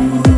you.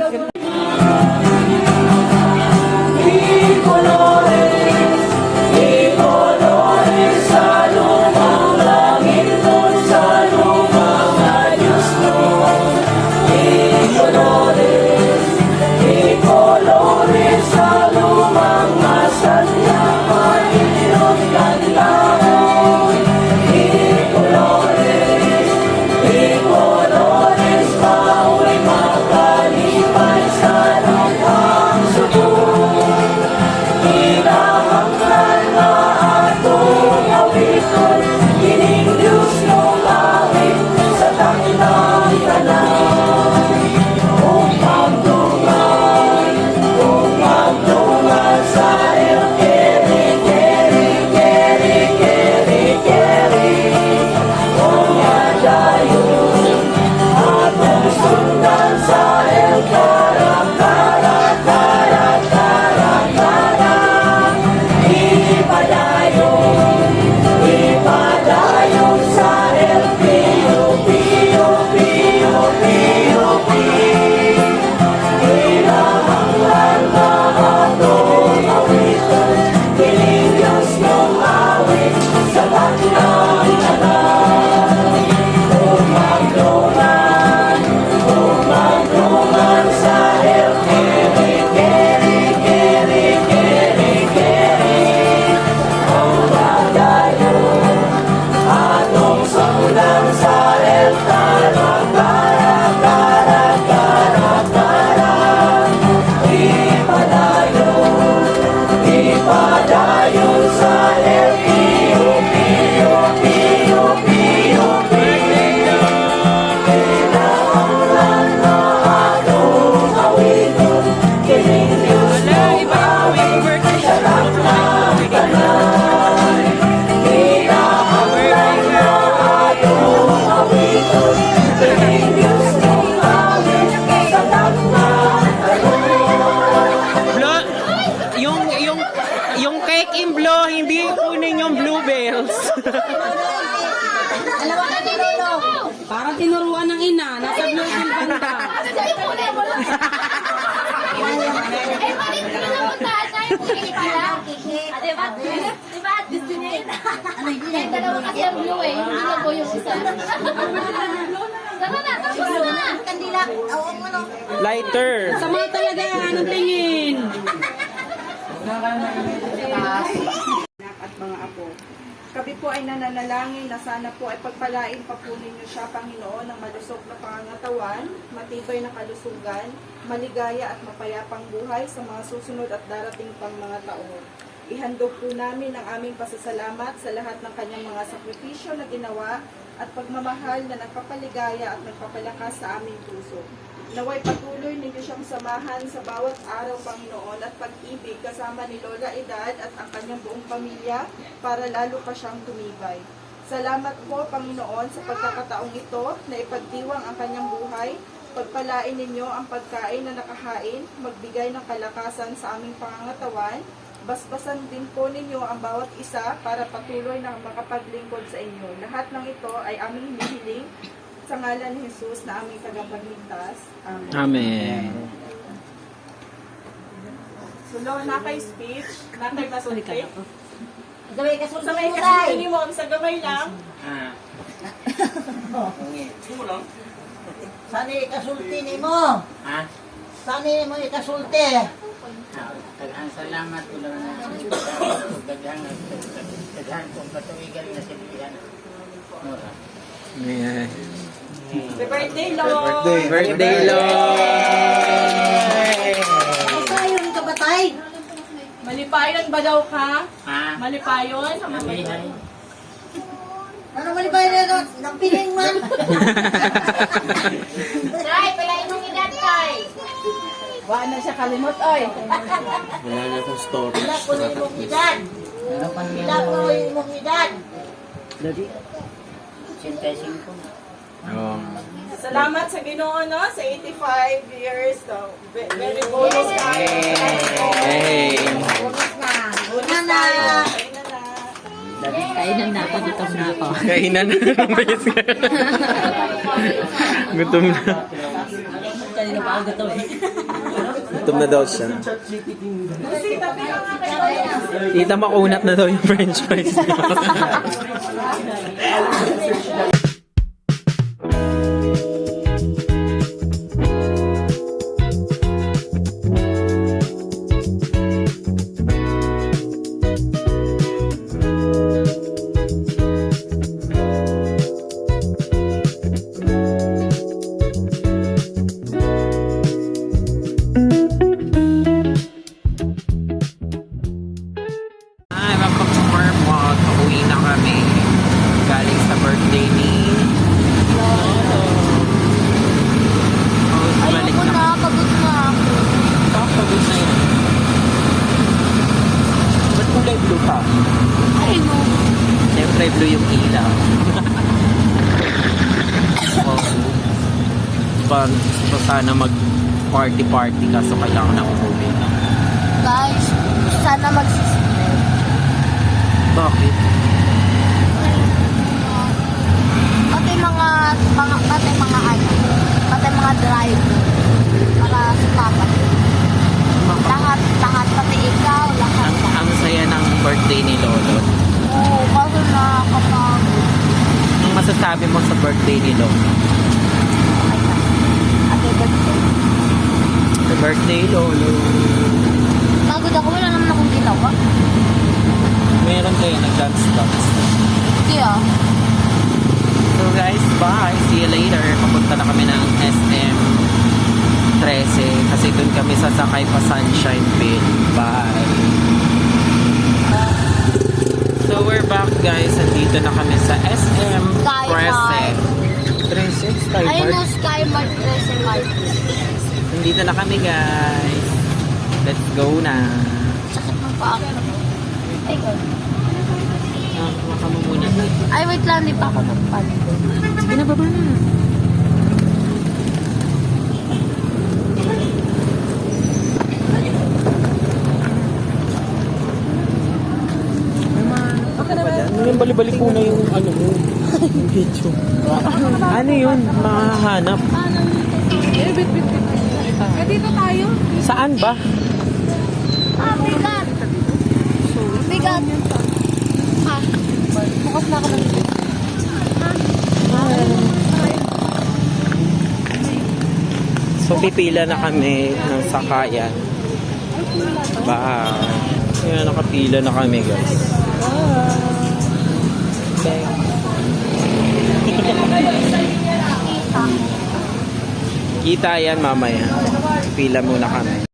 Good Lighter. Sama talaga, anong tingin? at mga apo. Kami po ay nananalangin na sana po ay pagpalain pa po ninyo siya, Panginoon, ng malusog na pangangatawan, matibay na kalusugan, maligaya at mapayapang buhay sa mga susunod at darating pang mga taon. Ihandog po namin ang aming pasasalamat sa lahat ng kanyang mga sakripisyo na ginawa at pagmamahal na nagpapaligaya at nagpapalakas sa aming puso. Naway patuloy ninyo siyang samahan sa bawat araw, Panginoon, at pag-ibig kasama ni Lola Edad at ang kanyang buong pamilya para lalo pa siyang tumibay. Salamat po, Panginoon, sa pagkakataong ito na ipagdiwang ang kanyang buhay. Pagpalain ninyo ang pagkain na nakahain, magbigay ng kalakasan sa aming pangangatawan. Basbasan din po ninyo ang bawat isa para patuloy na makapaglingkod sa inyo. Lahat ng ito ay aming hinihiling sa ngalan ni Jesus na aming tagapagligtas. Amen. Amen. So, Lord, na kay speech, na kay masulti. Gawin ka Sa may kasulti mo, sa gamay lang. Saan ikasulti ni mo? Ha? Saan mo ikasulti? Daghang salamat ko lang na daghang daghang kong katuwigan na silihan. Mura. Yeah. Happy birthday, Lord! Birthday, Lord! Kasayon ka ba, tay? Malipayon ba daw ka? Ha? Malipayon? Mamihay. Ano ba ba yun? Napiling man. Tay, palain mong edad, Tay. Wala na siya kalimot, oy. Wala na akong store. Wala ko na imong edad. Ano? Wala na imong edad. Dali. 85. Oh. Salamat sa Ginoo no sa 85 years. So, ve- very bonus tayo. Hey. Bukas na. Bukas na. Kainan na. Kainan na ng base. Gutom na. Kanina pa ako gataw eh. Gutom na daw siya. Tita, makunat na daw yung french fries. Pa, pa sana mag party-party kaso kailangan na umuwi na. Guys, sana magsisipin. Bakit? Pati mga, mga, pati mga ano, pati mga driver. Para sa papa. Lahat, lahat, pati ikaw, lahat. Ang, ang saya ng birthday ni Lolo. Oo, kaso nakakapagod. Anong masasabi mo sa birthday ni Lolo? Ate, birthday. Happy birthday, Lolo. Pagod ako, wala naman akong ginawa. Meron kayo nag-dance-dance. Hindi ah. So guys, bye. See you later. Papunta na kami ng SM 13 kasi doon kami sasakay pa Sunshine Bill. Bye. So we're back guys. Andito na kami sa SM Skymart. 13. 13 Skymart. Ayun o, Skymart Racing Mart. Nandito na kami guys. Let's go na. Sakit ng paa. Ay, Ah, maka mo muna. Ay, wait lang, di pa ako magpaligo. Sige na, baba na. Bali-bali po na yung ano mo? yung video. ano yun? Makahanap. Ba? Ah, bigat! Bigat! Ah, bukas na ako ng So pipila na kami ng sakayan. Bye. Kaya nakapila na kami guys. Bye. Kita yan mamaya. Pila muna kami.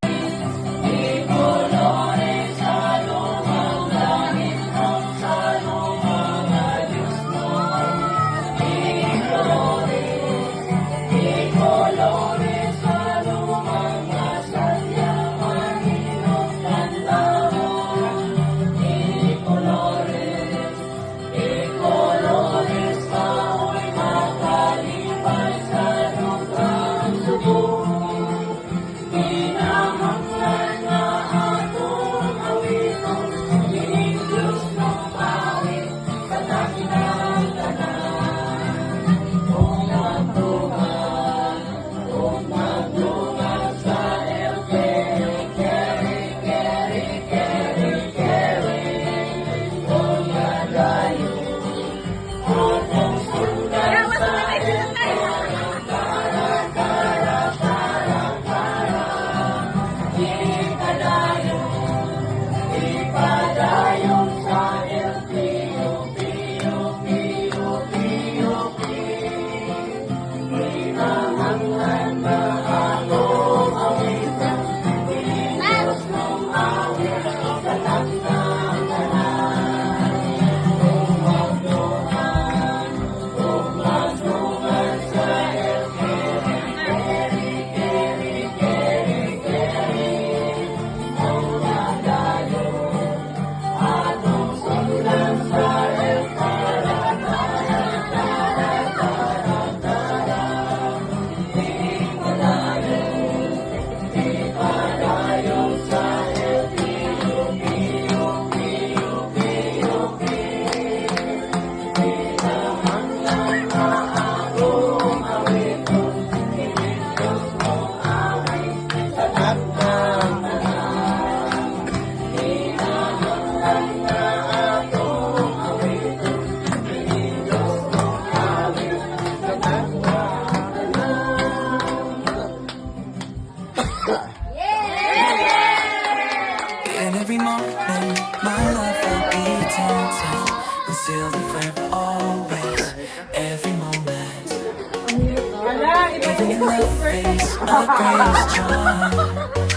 always, every moment. Face, grace.